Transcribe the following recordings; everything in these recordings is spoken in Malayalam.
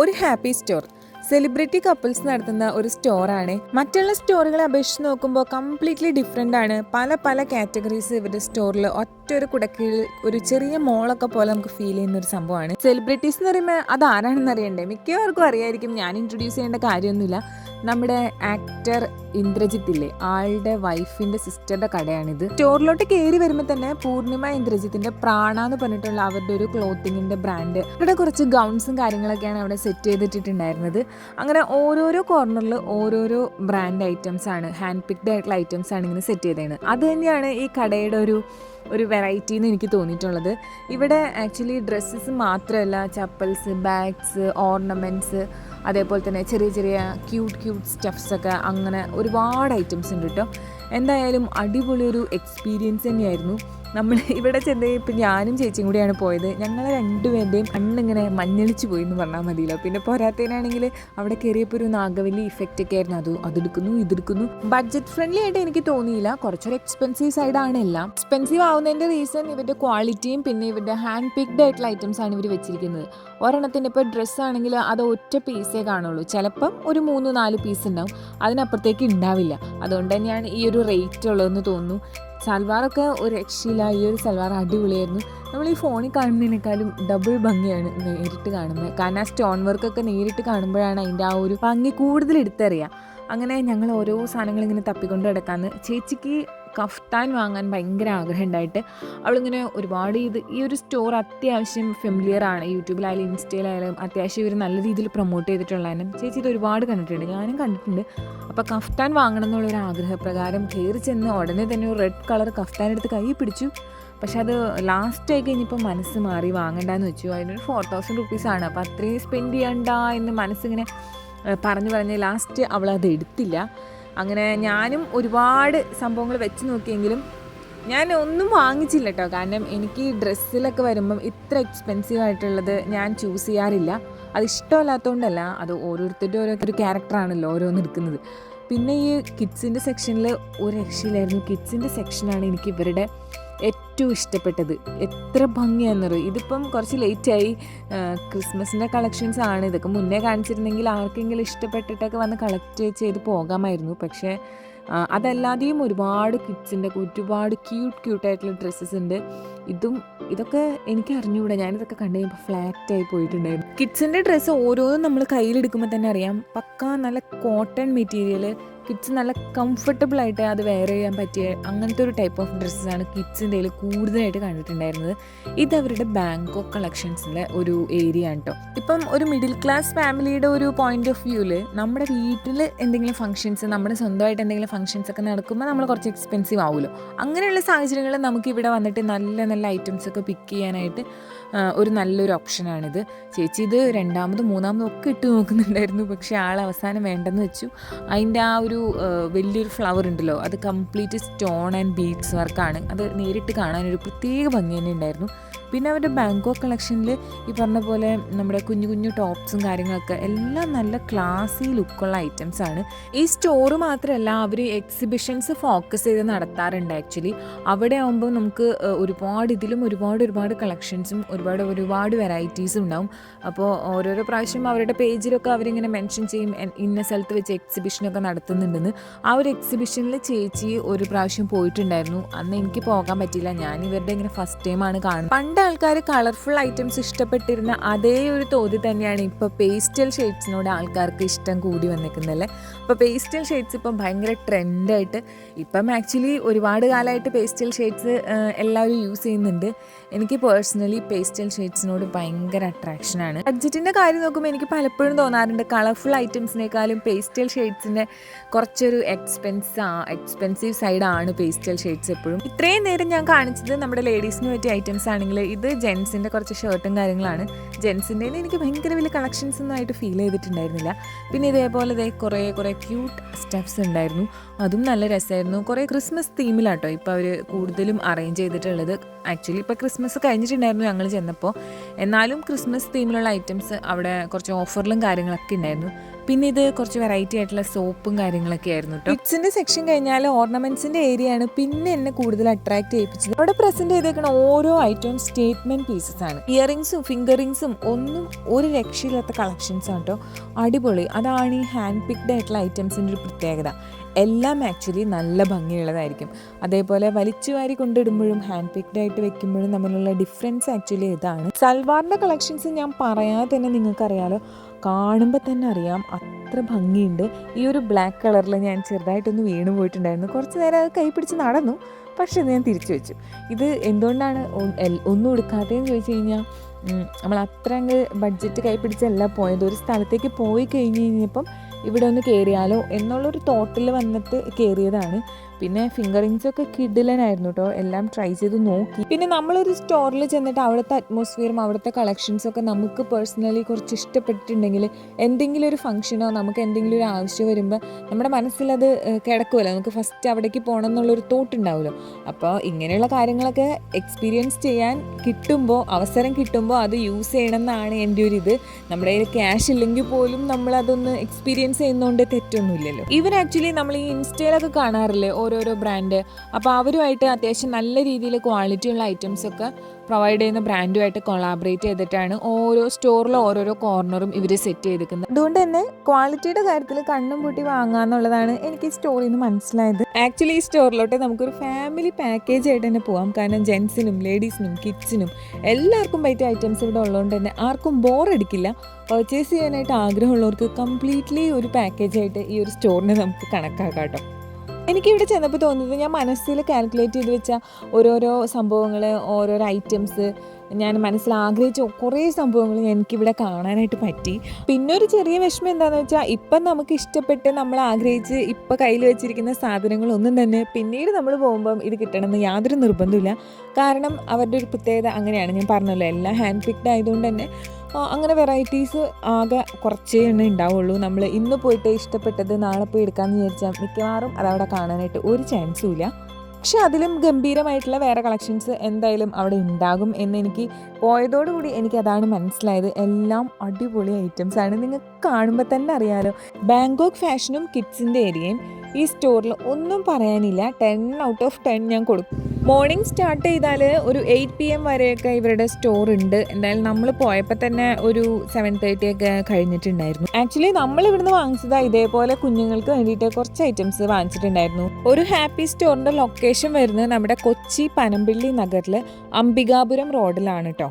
ഒരു ഹാപ്പി സ്റ്റോർ. സെലിബ്രിറ്റി കപ്പിൾസ് നടത്തുന്ന ഒരു സ്റ്റോറാണ്. മറ്റുള്ള സ്റ്റോറുകളെ അപേക്ഷിച്ച് നോക്കുമ്പോൾ കംപ്ലീറ്റ്ലി ഡിഫറെന്റ് ആണ്. പല പല കാറ്റഗറീസ് ഇവരുടെ സ്റ്റോറിൽ ഒറ്റ ഒരു കുടക്കീഴിൽ ഒരു ചെറിയ മോളൊക്കെ പോലെ നമുക്ക് ഫീൽ ചെയ്യുന്ന ഒരു സംഭവമാണ്. സെലിബ്രിറ്റീസ് എന്ന് പറയുമ്പോൾ അത് ആരാണെന്ന് അറിയണ്ടേ? മിക്കവർക്കും അറിയായിരിക്കും. ഞാൻ ഇൻട്രൊഡ്യൂസ് ചെയ്യേണ്ട കാര്യമൊന്നുമില്ല. നമ്മുടെ ആക്ടർ ഇന്ദ്രജിത്ത് ഇല്ലേ? ആളുടെ വൈഫിന്റെ സിസ്റ്ററുടെ കടയാണിത്. സ്റ്റോറിലോട്ട് കയറി വരുമ്പോൾ തന്നെ പൂർണിമ ഇന്ദ്രജിത്തിന്റെ പ്രാണ എന്ന് പറഞ്ഞിട്ടുള്ള അവരുടെ ഒരു ക്ലോത്തിങ്ങിന്റെ ബ്രാൻഡ് ഇവിടെ കുറച്ച് ഗൗൺസും കാര്യങ്ങളൊക്കെയാണ് അവിടെ സെറ്റ് ചെയ്തിട്ടുണ്ടായിരുന്നത് അങ്ങനെ ഓരോരോ കോർണറിൽ ഓരോരോ ബ്രാൻഡ് ഐറ്റംസ് ആണ്. ഹാൻഡ് പിക്ഡ് ആയിട്ടുള്ള ഐറ്റംസ് ആണ് ഇങ്ങനെ സെറ്റ് ചെയ്തത് അത് തന്നെയാണ് ഈ കടയുടെ ഒരു ഒരു വെറൈറ്റി എന്ന് എനിക്ക് തോന്നിയിട്ടുള്ളത്. ഇവിടെ ആക്ച്വലി ഡ്രസ്സസ് മാത്രമല്ല ചപ്പൽസ് ബാഗ്സ് ഓർണമെന്റ്സ് അതേപോലെ തന്നെ ചെറിയ ചെറിയ ക്യൂട്ട് ക്യൂട്ട് സ്റ്റഫ്സൊക്കെ അങ്ങനെ ഒരുപാട് ഐറ്റംസ് ഉണ്ട് കേട്ടോ എന്തായാലും അടിപൊളിയൊരു എക്സ്പീരിയൻസ് തന്നെയായിരുന്നു. നമ്മൾ ഇവിടെ ചെന്ന് ഇപ്പം ഞാനും ചേച്ചിയും കൂടിയാണ് പോയത്. ഞങ്ങൾ രണ്ടുപേരുടെയും കണ്ണിങ്ങനെ മഞ്ഞളിച്ച് പോയി എന്ന് പറഞ്ഞാൽ മതിയല്ലോ. പിന്നെ പോരാത്തതിനാണെങ്കിൽ അവിടെ കയറിയപ്പോൾ ഒരു നാഗവല്ലി ഇഫക്റ്റ് ഒക്കെ ആയിരുന്നു. അത് അതെടുക്കുന്നു ഇതെടുക്കുന്നു. ബഡ്ജറ്റ് ഫ്രണ്ട്ലി ആയിട്ട് എനിക്ക് തോന്നിയില്ല. കുറച്ചൊരു എക്സ്പെൻസീവ് സൈഡാണ് എല്ലാം. എക്സ്പെൻസീവ് ആവുന്നതിന്റെ റീസൺ ഇവരുടെ ക്വാളിറ്റിയും പിന്നെ ഇവരുടെ ഹാൻഡ് പിക്ഡ് ആയിട്ടുള്ള ഐറ്റംസ് ആണ് ഇവർ വെച്ചിരിക്കുന്നത്. ഒരെണ്ണത്തിന്റെ ഇപ്പോൾ ഡ്രസ്സ് ആണെങ്കിൽ അത് ഒറ്റ പീസേ കാണുള്ളൂ. ചിലപ്പം ഒരു മൂന്ന് നാല് പീസ് ഉണ്ടാവും. അതിനപ്പുറത്തേക്ക് ഉണ്ടാവില്ല. അതുകൊണ്ട് തന്നെയാണ് ഈ ഒരു റേറ്റ് ഉള്ളതെന്ന് തോന്നുന്നു. സൽവാറൊക്കെ ഒരു രക്ഷയില്ല ഈ ഒരു സൽവാർ അടിപൊളിയായിരുന്നു. നമ്മൾ ഈ ഫോണിൽ കാണുന്നതിനേക്കാളും ഡബിൾ ഭംഗിയാണ് നേരിട്ട് കാണുന്നത്. കാരണം ആ സ്റ്റോൺ വർക്കൊക്കെ നേരിട്ട് കാണുമ്പോഴാണ് അതിന്റെ ആ ഒരു ഭംഗി കൂടുതൽ എടുത്തറിയാം അങ്ങനെ ഞങ്ങൾ ഓരോ സാധനങ്ങൾ ഇങ്ങനെ തപ്പിക്കൊണ്ട് കിടക്കാമെന്ന് ചേച്ചിക്ക് കഫ്താൻ വാങ്ങാൻ ഭയങ്കര ആഗ്രഹം ഉണ്ടായിട്ട് അവളിങ്ങനെ ഒരുപാട് ഇത് ഈ ഒരു സ്റ്റോർ അത്യാവശ്യം ഫെമിലിയർ ആണ്. യൂട്യൂബിലായാലും ഇൻസ്റ്റയിലായാലും അത്യാവശ്യം ഇവർ നല്ല രീതിയിൽ പ്രൊമോട്ട് ചെയ്തിട്ടുള്ളതിനും ചേച്ചി ഇത് ഒരുപാട് കണ്ടിട്ടുണ്ട്. ഞാനും കണ്ടിട്ടുണ്ട്. അപ്പോൾ കഫ്താൻ വാങ്ങണം എന്നുള്ളൊരു ആഗ്രഹപ്രകാരം കയറി ചെന്ന് ഉടനെ തന്നെ ഒരു റെഡ് കളർ കഫ്താൻ എടുത്ത് കൈ പിടിച്ചു. പക്ഷെ അത് ലാസ്റ്റ് ആയി കഴിഞ്ഞപ്പോൾ മനസ്സ് മാറി. വാങ്ങണ്ടെന്ന് വെച്ചു. അതിനൊരു ഫോർ തൗസൻഡ് റുപ്പീസാണ് അപ്പോൾ അത്രയും സ്പെൻഡ് ചെയ്യണ്ട എന്ന് മനസ്സിങ്ങനെ പറഞ്ഞു പറഞ്ഞ് ലാസ്റ്റ് അവൾ അത് എടുത്തില്ല. അങ്ങനെ ഞാനും ഒരുപാട് സംഭവങ്ങൾ വെച്ച് നോക്കിയെങ്കിലും ഞാൻ ഒന്നും വാങ്ങിച്ചില്ല കേട്ടോ കാരണം എനിക്ക് ഡ്രസ്സിലൊക്കെ വരുമ്പം ഇത്ര എക്സ്പെൻസീവ് ആയിട്ടുള്ളത് ഞാൻ ചൂസ് ചെയ്യാറില്ല. അത് ഇഷ്ടമല്ലാത്തതുകൊണ്ടല്ല അത് ഓരോരുത്തരുടെ ഓരോ ഒരു ക്യാരക്ടറാണല്ലോ ഓരോന്ന് എടുക്കുന്നത്. പിന്നെ ഈ കിഡ്സിന്റെ സെക്ഷനിൽ ഒരു രക്ഷയിലായിരുന്നു കിഡ്സിന്റെ സെക്ഷനാണ് എനിക്ക് ഇവരുടെ ഏറ്റവും ഇഷ്ടപ്പെട്ടത്. എത്ര ഭംഗിയാണെന്നറിയോ? ഇതിപ്പം കുറച്ച് ലേറ്റായി ക്രിസ്മസിന്റെ കളക്ഷൻസ് ആണ്. ഇതൊക്കെ മുന്നേ കാണിച്ചിരുന്നെങ്കിൽ ആർക്കെങ്കിലും ഇഷ്ടപ്പെട്ടിട്ടൊക്കെ വന്ന് കളക്ട് ചെയ്ത് പോകാമായിരുന്നു. പക്ഷേ അതല്ലാതെയും ഒരുപാട് കിഡ്സിന്റെ ഒരുപാട് ക്യൂട്ട് ക്യൂട്ടായിട്ടുള്ള ഡ്രസ്സസ് ഉണ്ട്. ഇതും ഇതൊക്കെ എനിക്ക് അറിഞ്ഞുകൂടാ ഞാനിതൊക്കെ കണ്ടു കഴിയുമ്പോൾ ഫ്ലാറ്റ് ആയി പോയിട്ടുണ്ടായിരുന്നു. കിഡ്സിന്റെ ഡ്രസ്സ് ഓരോന്നും നമ്മൾ കയ്യിലെടുക്കുമ്പോൾ തന്നെ അറിയാം. പക്ക നല്ല കോട്ടൺ മെറ്റീരിയൽ കിഡ്സ് നല്ല കംഫർട്ടബിൾ ആയിട്ട് അത് വെയർ ചെയ്യാൻ പറ്റിയ അങ്ങനത്തെ ഒരു ടൈപ്പ് ഓഫ് ഡ്രസ്സസാണ് കിഡ്സിന്റെ കൂടുതലായിട്ട് കണ്ടിട്ടുണ്ടായിരുന്നത്. ഇത് അവരുടെ ബാങ്കോക്ക് കളക്ഷൻസിലെ ഒരു ഏരിയ ആണ് കേട്ടോ ഇപ്പം ഒരു മിഡിൽ ക്ലാസ് ഫാമിലിയുടെ ഒരു പോയിന്റ് ഓഫ് വ്യൂവിൽ നമ്മുടെ വീട്ടിൽ എന്തെങ്കിലും ഫംഗ്ഷൻസ് നമ്മുടെ സ്വന്തമായിട്ട് എന്തെങ്കിലും ഫംഗ്ഷൻസ് ഒക്കെ നടക്കുമ്പോൾ നമ്മൾ കുറച്ച് എക്സ്പെൻസീവ് ആവുമല്ലോ. അങ്ങനെയുള്ള സാഹചര്യങ്ങളിൽ നമുക്ക് ഇവിടെ വന്നിട്ട് നല്ല നല്ല ഐറ്റംസ് ഒക്കെ പിക്ക് ചെയ്യാനായിട്ട് ഒരു നല്ലൊരു ഓപ്ഷനാണിത്. ചേച്ചി ഇത് രണ്ടാമതും മൂന്നാമതും ഒക്കെ ഇട്ട് നോക്കുന്നുണ്ടായിരുന്നു. പക്ഷെ ആൾ അവസാനം വേണ്ടെന്ന് വെച്ചു. അതിന്റെ ആ ഒരു വലിയൊരു ഫ്ലവർ ഉണ്ടല്ലോ അത് കംപ്ലീറ്റ് സ്റ്റോൺ ആൻഡ് ബീഡ്സ് വർക്കാണ് അത് നേരിട്ട് കാണാനൊരു പ്രത്യേക ഭംഗി തന്നെ ഉണ്ടായിരുന്നു. പിന്നെ അവരുടെ ബാങ്കോ കളക്ഷനിൽ ഈ പറഞ്ഞ പോലെ നമ്മുടെ കുഞ്ഞു കുഞ്ഞു ടോപ്സും കാര്യങ്ങളൊക്കെ എല്ലാം നല്ല ക്ലാസി ലുക്കുള്ള ഐറ്റംസ് ആണ്. ഈ സ്റ്റോർ മാത്രമല്ല അവർ എക്സിബിഷൻസ് ഫോക്കസ് ചെയ്ത് നടത്താറുണ്ട് ആക്ച്വലി അവിടെ ആകുമ്പോൾ നമുക്ക് ഒരുപാട് ഇതിലും ഒരുപാട് ഒരുപാട് കളക്ഷൻസും ഒരുപാട് ഒരുപാട് വെറൈറ്റീസും ഉണ്ടാവും. അപ്പോൾ ഓരോരോ പ്രാവശ്യം അവരുടെ പേജിലൊക്കെ അവരിങ്ങനെ മെൻഷൻ ചെയ്യും ഇന്ന സ്ഥലത്ത് വെച്ച് എക്സിബിഷനൊക്കെ നടത്തുന്നുണ്ടെന്ന്. ആ ഒരു എക്സിബിഷനിൽ ചേച്ചി ഒരു പ്രാവശ്യം പോയിട്ടുണ്ടായിരുന്നു. അന്ന് എനിക്ക് പോകാൻ പറ്റിയില്ല. ഞാൻ ഇവരുടെ ഇങ്ങനെ ഫസ്റ്റ് ടൈമാണ് കാണുന്നത്. പണ്ട് ആൾക്കാർ കളർഫുൾ ഐറ്റംസ് ഇഷ്ടപ്പെട്ടിരുന്ന അതേ ഒരു തോതിൽ തന്നെയാണ് ഇപ്പോൾ പേസ്റ്റൽ ഷെയ്ഡ്സിനോട് ആൾക്കാർക്ക് ഇഷ്ടം കൂടി വന്നിരിക്കുന്നതല്ലേ അപ്പോൾ പേസ്റ്റൽ ഷെയ്ഡ്സ് ഇപ്പം ഭയങ്കര ട്രെൻഡായിട്ട് ഇപ്പം ആക്ച്വലി ഒരുപാട് കാലമായിട്ട് പേസ്റ്റൽ ഷെയ്ഡ്സ് എല്ലാവരും യൂസ് ചെയ്യുന്നുണ്ട്. എനിക്ക് പേഴ്സണലി പേസ്റ്റൽ ഷെയ്ഡ്സിനോട് ഭയങ്കര അട്രാക്ഷനാണ് ബഡ്ജറ്റിന്റെ കാര്യം നോക്കുമ്പോൾ എനിക്ക് പലപ്പോഴും തോന്നാറുണ്ട് കളർഫുൾ ഐറ്റംസിനേക്കാളും പേസ്റ്റൽ ഷെയ്ഡ്സിന്റെ കുറച്ചൊരു എക്സ്പെൻസ് എക്സ്പെൻസീവ് സൈഡാണ് പേസ്റ്റൽ ഷെയ്ഡ്സ് എപ്പോഴും. ഇത്രയും നേരം ഞാൻ കാണിച്ചത് നമ്മുടെ ലേഡീസിന് പറ്റിയ ഐറ്റംസ് ആണെങ്കിൽ ഇത് ജെൻസിന്റെ കുറച്ച് ഷർട്ടും കാര്യങ്ങളാണ്. ജെൻസിന്റെ എനിക്ക് ഭയങ്കര വലിയ കളക്ഷൻസ് ഒന്നും ആയിട്ട് ഫീൽ ചെയ്തിട്ടുണ്ടായിരുന്നില്ല. പിന്നെ ഇതേപോലെ ഇതേ കുറേ കുറേ ക്യൂട്ട് സ്റ്റെപ്സ് ഉണ്ടായിരുന്നു. അതും നല്ല രസമായിരുന്നു. കുറേ ക്രിസ്മസ് തീമിലാട്ടോ ഇപ്പോൾ അവർ കൂടുതലും അറേഞ്ച് ചെയ്തിട്ടുള്ളത്. ആക്ച്വലി ഇപ്പോൾ ക്രിസ്മസ് കഴിഞ്ഞിട്ടുണ്ടായിരുന്നു ഞങ്ങൾ ചെന്നപ്പോൾ. എന്നാലും ക്രിസ്മസ് തീമിലുള്ള ഐറ്റംസ് അവിടെ കുറച്ച് ഓഫറിലും കാര്യങ്ങളൊക്കെ ഉണ്ടായിരുന്നു. പിന്നെ ഇത് കുറച്ച് വെറൈറ്റി ആയിട്ടുള്ള സോപ്പും കാര്യങ്ങളൊക്കെ ആയിരുന്നു കേട്ടോ കിഡ്സിന്റെ സെക്ഷൻ കഴിഞ്ഞാൽ ഓർണമെന്റ്സിന്റെ ഏരിയ ആണ് പിന്നെ എന്നെ കൂടുതൽ അട്രാക്ട് ചെയ്യിപ്പിച്ചത്. അവിടെ പ്രസന്റ് ചെയ്തേക്കുന്ന ഓരോ ഐറ്റവും സ്റ്റേറ്റ്മെന്റ് പീസസ് ആണ്. ഇയറിങ്സും ഫിംഗറിങ്സും ഒന്നും ഒരു രക്ഷയില്ലാത്ത കളക്ഷൻസ് ആണ് കേട്ടോ അടിപൊളി. അതാണ് ഈ ഹാൻഡ് പിക്ഡ് ആയിട്ടുള്ള ഐറ്റംസിന്റെ ഒരു പ്രത്യേകത. എല്ലാം ആക്ച്വലി നല്ല ഭംഗിയുള്ളതായിരിക്കും. അതേപോലെ വലിച്ചു വാരി കൊണ്ടിടുമ്പോഴും ഹാൻഡ് പിക്ഡ് ആയിട്ട് വെക്കുമ്പോഴും തമ്മിലുള്ള ഡിഫറൻസ് ആക്ച്വലി ഇതാണ്. സൽവാറിന്റെ കളക്ഷൻസ് ഞാൻ പറയാതെ തന്നെ നിങ്ങൾക്കറിയാലോ. കാണുമ്പോൾ തന്നെ അറിയാം അത്ര ഭംഗിയുണ്ട്. ഈ ഒരു ബ്ലാക്ക് കളറിൽ ഞാൻ ചെറുതായിട്ടൊന്ന് വീണ് പോയിട്ടുണ്ടായിരുന്നു. കുറച്ച് നേരം അത് കൈ പിടിച്ച് നടന്നു. പക്ഷേ ഞാൻ തിരിച്ചു വെച്ചു. ഇത് എന്തുകൊണ്ടാണ് ഒന്നും എടുക്കാത്തതെന്ന് ചോദിച്ചു കഴിഞ്ഞാൽ നമ്മൾ അത്ര അങ്ങ് ബഡ്ജറ്റ് കൈ പിടിച്ചല്ല പോയത്. ഒരു സ്ഥലത്തേക്ക് പോയി കഴിഞ്ഞ് കഴിഞ്ഞപ്പം ഇവിടെ ഒന്ന് കയറിയാലോ എന്നുള്ളൊരു തോട്ടിൽ വന്നിട്ട് കയറിയതാണ് പിന്നെ ഫിംഗറിങ്സ് ഒക്കെ കിഡിലനായിരുന്നു കേട്ടോ എല്ലാം ട്രൈ ചെയ്ത് നോക്കി. പിന്നെ നമ്മളൊരു സ്റ്റോറിൽ ചെന്നിട്ട് അവിടുത്തെ അറ്റ്മോസ്ഫിയറും അവിടുത്തെ കളക്ഷൻസും ഒക്കെ നമുക്ക് പേഴ്സണലി കുറച്ച് ഇഷ്ടപ്പെട്ടിട്ടുണ്ടെങ്കിൽ എന്തെങ്കിലും ഒരു ഫംഗ്ഷനോ നമുക്ക് എന്തെങ്കിലും ഒരു ആവശ്യം വരുമ്പോൾ നമ്മുടെ മനസ്സിലത് കിടക്കുമല്ലോ നമുക്ക് ഫസ്റ്റ് അവിടേക്ക് പോകണം എന്നുള്ളൊരു തോട്ട് ഉണ്ടാവുമല്ലോ. അപ്പോൾ ഇങ്ങനെയുള്ള കാര്യങ്ങളൊക്കെ എക്സ്പീരിയൻസ് ചെയ്യാൻ കിട്ടുമ്പോൾ അവസരം കിട്ടുമ്പോൾ അത് യൂസ് ചെയ്യണം എന്നാണ് എന്റെ ഒരു ഇത്. നമ്മുടെ കയ്യിൽ ക്യാഷ് ഇല്ലെങ്കിൽ പോലും നമ്മളതൊന്ന് എക്സ്പീരിയൻസ് ചെയ്യുന്നതുകൊണ്ട് തെറ്റൊന്നുമില്ലല്ലോ. ഇവർ ആക്ച്വലി നമ്മൾ ഈ ഇൻസ്റ്റയിലൊക്കെ കാണാറില്ലേ ഓരോരോ ബ്രാൻഡ് അപ്പോൾ അവരുമായിട്ട് അത്യാവശ്യം നല്ല രീതിയിൽ ക്വാളിറ്റിയുള്ള ഐറ്റംസൊക്കെ ഐറ്റംസ് ഒക്കെ പ്രൊവൈഡ് ചെയ്യുന്ന ബ്രാൻഡുമായിട്ട് കൊളാബറേറ്റ് ചെയ്തിട്ടാണ് ഓരോ സ്റ്റോറിലെ ഓരോരോ കോർണറും ഇവർ സെറ്റ് ചെയ്തിരിക്കുന്നത്. അതുകൊണ്ട് തന്നെ ക്വാളിറ്റിയുടെ കാര്യത്തിൽ കണ്ണും പൂട്ടി വാങ്ങാന്നുള്ളതാണ് എനിക്ക് ഈ സ്റ്റോറിൽ നിന്ന് മനസ്സിലായത്. ആക്ച്വലി ഈ സ്റ്റോറിലോട്ട് നമുക്കൊരു ഫാമിലി പാക്കേജ് ആയിട്ട് തന്നെ പോകാം കാരണം ജെൻസിനും ലേഡീസിനും കിഡ്സിനും എല്ലാവർക്കും പറ്റിയ ഐറ്റംസ് ഇവിടെ ഉള്ളതുകൊണ്ട് തന്നെ ആർക്കും ബോർ അടിക്കില്ല. പർച്ചേസ് ചെയ്യാനായിട്ട് ആഗ്രഹമുള്ളവർക്ക് കംപ്ലീറ്റ്ലി ഒരു പാക്കേജായിട്ട് ഈ ഒരു സ്റ്റോറിനെ നമുക്ക് കണക്കാക്കാം കേട്ടോ. എനിക്കിവിടെ ചെന്നപ്പോൾ തോന്നുന്നത് ഞാൻ മനസ്സിൽ കാൽക്കുലേറ്റ് ചെയ്ത് വെച്ച ഓരോരോ സംഭവങ്ങൾ ഓരോരോ ഐറ്റംസ് ഞാൻ മനസ്സിൽ ആഗ്രഹിച്ച കുറേ സംഭവങ്ങൾ എനിക്കിവിടെ കാണാനായിട്ട് പറ്റി. പിന്നെ ഒരു ചെറിയ വിഷമം എന്താണെന്ന് വെച്ചാൽ ഇപ്പം നമുക്ക് ഇഷ്ടപ്പെട്ട് നമ്മൾ ആഗ്രഹിച്ച് ഇപ്പം കയ്യിൽ വെച്ചിരിക്കുന്ന സാധനങ്ങളൊന്നും തന്നെ പിന്നീട് നമ്മൾ പോകുമ്പം ഇത് കിട്ടണമെന്ന് യാതൊരു നിർബന്ധമില്ല കാരണം അവരുടെ ഒരു പ്രത്യേകത അങ്ങനെയാണ്. ഞാൻ പറഞ്ഞല്ലോ എല്ലാം ഹാൻഡ് പിക്ഡ് ആയതുകൊണ്ട് തന്നെ അങ്ങനെ വെറൈറ്റീസ് ആകെ കുറച്ചേ എണ്ണ ഉണ്ടാവുള്ളൂ. നമ്മൾ ഇന്ന് പോയിട്ട് ഇഷ്ടപ്പെട്ടത് നാളെ പോയി എടുക്കാമെന്ന് വിചാരിച്ചാൽ മിക്കവാറും അതവിടെ കാണാനായിട്ട് ഒരു ചാൻസും ഇല്ല. പക്ഷെ അതിലും ഗംഭീരമായിട്ടുള്ള വേറെ കളക്ഷൻസ് എന്തായാലും അവിടെ ഉണ്ടാകും എന്ന് എനിക്ക് പോയതോടുകൂടി എനിക്ക് അതാണ് മനസ്സിലായത്. എല്ലാം അടിപൊളി ഐറ്റംസ് ആണ്. നിങ്ങൾക്ക് കാണുമ്പോൾ തന്നെ അറിയാലോ ബാങ്കോക്ക് ഫാഷനും കിഡ്സിന്റെ ഏരിയയും ഈ സ്റ്റോറിൽ ഒന്നും പറയാനില്ല. ടെൻ ഔട്ട് ഓഫ് ടെൻ ഞാൻ കൊടുക്കും. മോർണിംഗ് സ്റ്റാർട്ട് ചെയ്താൽ ഒരു എയ്റ്റ് പി എം വരെയൊക്കെ ഇവരുടെ സ്റ്റോർ ഉണ്ട്. എന്തായാലും നമ്മൾ പോയപ്പോൾ തന്നെ ഒരു സെവൻ തേർട്ടി ഒക്കെ കഴിഞ്ഞിട്ടുണ്ടായിരുന്നു. ആക്ച്വലി നമ്മൾ ഇവിടുന്ന് വാങ്ങിച്ചത് ഇതേപോലെ കുഞ്ഞുങ്ങൾക്ക് വേണ്ടിയിട്ട് കുറച്ച് ഐറ്റംസ് വാങ്ങിച്ചിട്ടുണ്ടായിരുന്നു. ഒരു ഹാപ്പി സ്റ്റോറിന്റെ ലൊക്കേഷൻ വരുന്നത് നമ്മുടെ കൊച്ചി പനമ്പിള്ളി നഗറിൽ അംബികാപുരം റോഡിലാണ് കേട്ടോ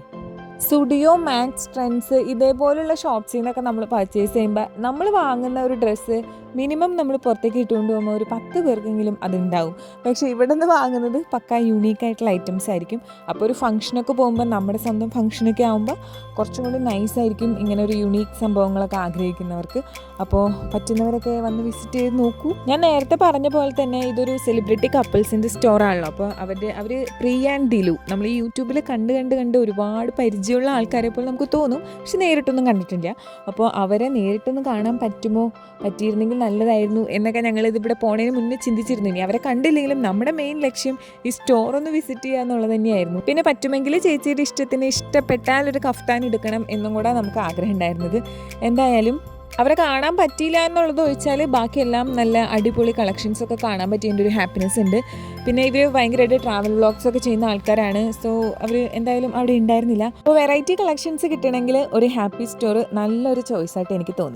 സ്റ്റുഡിയോ മാക്സ് ട്രെൻഡ്സ് ഇതേപോലുള്ള ഷോപ്സിൽ നിന്നൊക്കെ നമ്മൾ പർച്ചേസ് ചെയ്യുമ്പോൾ നമ്മൾ വാങ്ങുന്ന ഒരു ഡ്രസ്സ് മിനിമം നമ്മൾ പുറത്തേക്ക് ഇട്ടുകൊണ്ട് പോകുമ്പോൾ ഒരു പത്ത് പേർക്കെങ്കിലും അതുണ്ടാവും. പക്ഷേ ഇവിടെ നിന്ന് വാങ്ങുന്നത് പക്ക യൂണീക്കായിട്ടുള്ള ഐറ്റംസ് ആയിരിക്കും. അപ്പോൾ ഒരു ഫംഗ്ഷനൊക്കെ പോകുമ്പോൾ നമ്മുടെ സ്വന്തം ഫംഗ്ഷനൊക്കെ ആകുമ്പോൾ കുറച്ചും കൂടി നൈസ് ആയിരിക്കും ഇങ്ങനെ ഒരു യുണീക്ക് സംഭവങ്ങളൊക്കെ ആഗ്രഹിക്കുന്നവർക്ക്. അപ്പോൾ പറ്റുന്നവരൊക്കെ വന്ന് വിസിറ്റ് ചെയ്ത് നോക്കൂ. ഞാൻ നേരത്തെ പറഞ്ഞ പോലെ തന്നെ ഇതൊരു സെലിബ്രിറ്റി കപ്പിൾസിന്റെ സ്റ്റോറാണല്ലോ അപ്പോൾ അവരുടെ അവർ പ്രീ ആൻഡ് ദിലു നമ്മൾ ഈ യൂട്യൂബിൽ കണ്ട് കണ്ട് കണ്ട് ഒരുപാട് പരിചയമുള്ള ആൾക്കാരെ പോലെ നമുക്ക് തോന്നും. പക്ഷെ നേരിട്ടൊന്നും കണ്ടിട്ടില്ല. അപ്പോൾ അവരെ നേരിട്ടൊന്ന് കാണാൻ പറ്റുമോ? പറ്റിയിരുന്നെങ്കിൽ നല്ലതായിരുന്നു എന്നൊക്കെ ഞങ്ങൾ ഇതിവിടെ പോണതിന് മുന്നേ ചിന്തിച്ചിരുന്നു. ഇനി അവരെ കണ്ടില്ലെങ്കിലും നമ്മുടെ മെയിൻ ലക്ഷ്യം ഈ സ്റ്റോർ ഒന്ന് വിസിറ്റ് ചെയ്യുക എന്നുള്ളത് തന്നെയായിരുന്നു. പിന്നെ പറ്റുമെങ്കിൽ ചേച്ചിയുടെ ഇഷ്ടത്തിന് ഇഷ്ടപ്പെട്ടാൽ ഒരു കഫ്താൻ എടുക്കണം എന്നും കൂടെ നമുക്ക് ആഗ്രഹം ഉണ്ടായിരുന്നത്. എന്തായാലും അവരെ കാണാൻ പറ്റിയില്ല എന്നുള്ളത് ഒഴിച്ചാൽ ബാക്കിയെല്ലാം നല്ല അടിപൊളി കളക്ഷൻസ് ഒക്കെ കാണാൻ പറ്റിയതിന്റെ ഒരു ഹാപ്പിനെസ് ഉണ്ട്. പിന്നെ ഇവർ ഭയങ്കരമായിട്ട് ട്രാവൽ വ്ളോഗ്സ് ഒക്കെ ചെയ്യുന്ന ആൾക്കാരാണ്. സോ അവർ എന്തായാലും അവിടെ ഉണ്ടായിരുന്നില്ല. അപ്പോൾ വെറൈറ്റി കളക്ഷൻസ് കിട്ടണമെങ്കിൽ ഒരു ഹാപ്പി സ്റ്റോർ നല്ലൊരു ചോയ്സായിട്ട് എനിക്ക് തോന്നി.